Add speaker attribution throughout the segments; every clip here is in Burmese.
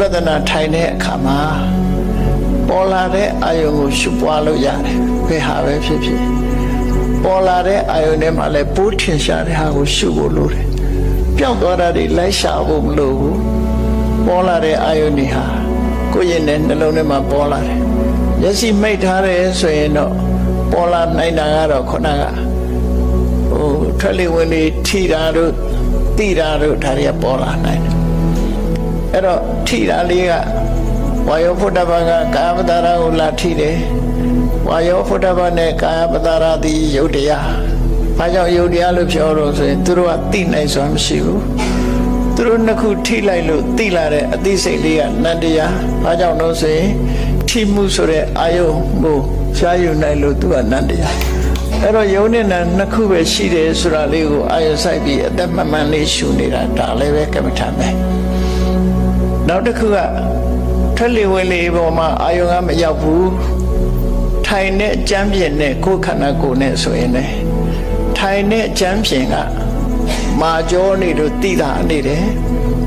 Speaker 1: ပဿနာထိုင်တဲ့အခါမှာပေါ်လာတဲ့အာယုံကိုရှုပွားလို့ရတယ်ဘယ်ဟာပဲဖြစ်ဖြစ်ပေါ်လာတဲ့အာယုံထဲမှာလည်းပိုးထင်ရှားတဲ့ဟာကိုရှုဖို့လိုတယ်ပျောက်သွားတာတွေလိုက်ရှာဖို့မလိုဘူးပေါ်လာတဲ့အာယုန်တွေဟာကိုယ့်ရင်နဲ့နှလုံးထဲမှာပေါ်လာတယ်။မျက်စိမိတ်ထားတယ်ဆိုရင်တော့ပေါ်လာနိုင်တာကတော့ခုနကဟိုထွက်လေဝင်လေထိတာတို့တိတာတို့ဒါတွေကပေါ်လာနိုင်တယ်။ အဲ့တော့ထိတာလေးကဝါယောဖုဒ္ဓဘာကကာယပတာရကိုလာထိတယ်။ဝါယောဖုဒ္ဓဘာနဲ့ကာယပတာရသည်ယုတ်တရား။ဘာကြောင့်ယုတ်တရားလို့ပြောတော့ဆိုရင်သူတို့ကသိနိုင်စွာမရှိဘူး။သူတို့နှစ်ခုထိလိုက်လို့တိလာတဲ့အသိစိတ်လေးကနန္တရားဘာကြောင့်လို့ဆိုရင်ထိမှုဆိုတဲ့အာယုံကိုရှားယူနိုင်လို့သူကနန္တရားအဲ့တော့ယုံနဲ့နာနှစ်ခုပဲရှိတယ်ဆိုတာလေးကိုအာယုံဆိုင်ပြီးအသက်မမှန်လေးရှုနေတာဒါလည်းပဲကမ္မထာပဲ နောက်တစ်ခုကထွက်လေဝင်လေပေါ်မှာအာယုံကမရောက်ဘူးထိုင်တဲ့ကြမ်းပြင်နဲ့ကိုယ်ခန္ဓာကိုယ်နဲ့ဆိုရင်လေထိုင်တဲ့ကြမ်းပြင်ကမာကြောနေလို့တိတာနေတယ်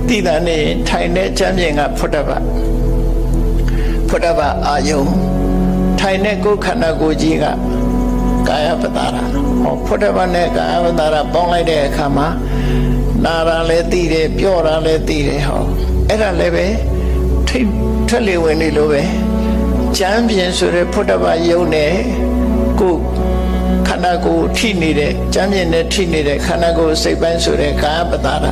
Speaker 1: တိတာနေရင်ထိုင်တဲ့ချမ်းမြေကဖုဒ္ဓဘဖုဒ္ဓဘအာယုံထိုင်တဲ့ကိုယ်ခန္ဓာကိုယ်ကြီးကကာယပတာရဟောဖုဒ္ဓဘနဲ့ကာယပတာရပေါင်းလိုက်တဲ့အခါမှာနာတာလည်းသိတယ်ပြောတာလည်းသိတယ်ဟော အဲ့ဒါလည်းပဲထိထွက်လေဝင်နေလို့ပဲချမ်းပြင်ဆိုတဲ့ဖုဒ္ဓဘယုံနဲ့ကိုယ်ခန္ဓာကိုယ်ထိနေတဲ့ကြမ်းမြင်နဲ့ထိနေတဲ့ခန္ဓာကိုယ်စိတ်ပိုင်းဆိုတဲ့ကာယပတာရ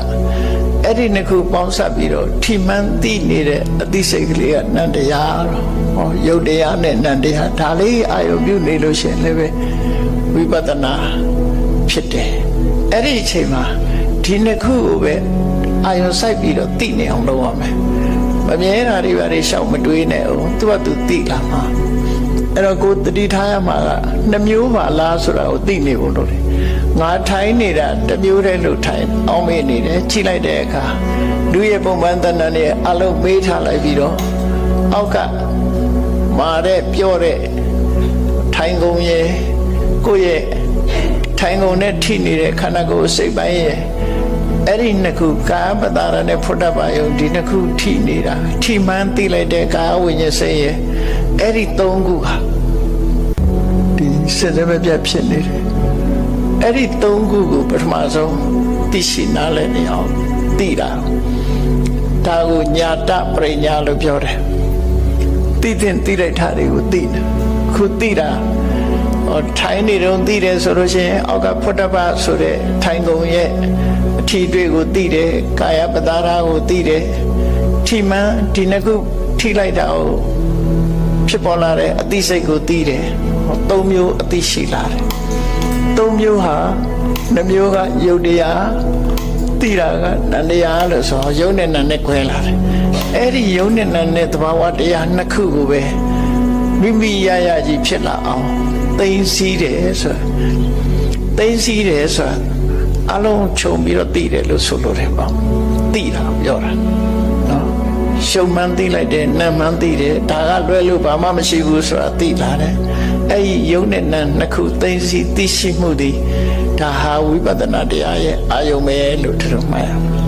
Speaker 1: အဲ့ဒီနှစ်ခုပေါင်းစပ်ပြီးတော့ထိမှန်သိနေတဲ့အသိစိတ်ကလေးကနန္တရားတော့ဟောယုတ်တရားနဲ့နန္တရားဒါလေးအာယုပြုနေလို့ရှိရင်လည်းပဲဝိပဿနာဖြစ်တယ်အဲ့ဒီအချိန်မှာဒီနှစ်ခုကိုပဲ အာယုစိုက်ပြီးတော့သိနေအောင်လုပ်ရမယ်မမြဲတာတွေပါတွေရှောက်မတွေးနဲ့အောင်သူကသူသိလာမှာအဲ့တော့ကိုတတိထားရမှာကနှမျိုးပါလားဆိုတာကိုသိနေဖို့လိုတယ်ငါထိုင်နေတာတစ်မျိုးတည်းလို့ထိုင်အောင်မေ့နေတယ်ချိလိုက်တဲ့အခါလူရဲ့ပုံမှန်တဏ္ဍာနဲ့အလုံးမေးထားလိုက်ပြီးတော့အောက်ကမာတဲ့ပြောတဲ့ထိုင်ကုန်ရဲ့ကိုယ့်ရဲ့ထိုင်ကုန်နဲ့ထိနေတဲ့ခန္ဓာကိုယ်စိတ်ပိုင်းရဲ့ အဲ့ဒီနှစ်ခုကာယပတာရနဲ့ဖုဒ္ဓဘာယုံဒီနှစ်ခုထိနေတာထိမှန်းသိလိုက်တဲ့ကာယဝိညာဉ်စိတ်ရဲ့အဲ့ဒီသုံးခုဟာဒီစစ်စဲမပြတ်ဖြစ်နေတယ်အဲ့ဒီသုံးခုကိုပထမဆုံးသိရှိနားလည်နေအောင်သိတာဒါကိုညာတပရိညာလို့ပြောတယ်သိတဲ့သိလိုက်တာတွေကိုသိတယ်ခုသိတာဟောထိုင်းနေတော့သိတယ်ဆိုလို့ရှိရင်အောက်ကဖုဒ္ဓဘဆိုတဲ့ထိုင်းကုံရဲ့ အထီတွေကိုသိတယ်ကာယပတာရာကိုသိတယ်ထိမှန်ဒီနှစ်ခုထိလိုက်တာကိုဖြစ်ပေါ်လာတဲ့အသိစိတ်ကိုသိတယ်ဟောသုံးမျိုးအသိရှိလာတယ်သုံးမျိုးဟာနှမျိုးကယုတ်တရားသိတာကနန္တရားလို့ဆိုတော့ယုတ်နဲ့နန္နဲ့ခွဲလာတယ်အဲ့ဒီယုတ်နဲ့နန္နဲ့သဘာဝတရားနှစ်ခုကိုပဲမိမိရရကြီးဖြစ်လာအောင်သိသိတယ်ဆိုသိသိတယ်ဆို အလုံးခြုံပြီးတော့သိတယ်လို့ဆိုလိုတယ်ပေါ့သိတာပြောတာနော်ရှုံမှန်းသိလိုက်တယ်နတ်မှန်းသိတယ်ဒါကလွဲလို့ဘာမှမရှိဘူးဆိုတာသိလာတယ်အဲ့ဒီယုံနဲ့နတ်နှစ်ခုသိသိသိရှိမှုသည်ဒါဟာဝိပဿနာတရားရဲ့အာယုံပဲလို့ထင်မှတ်ရမယ်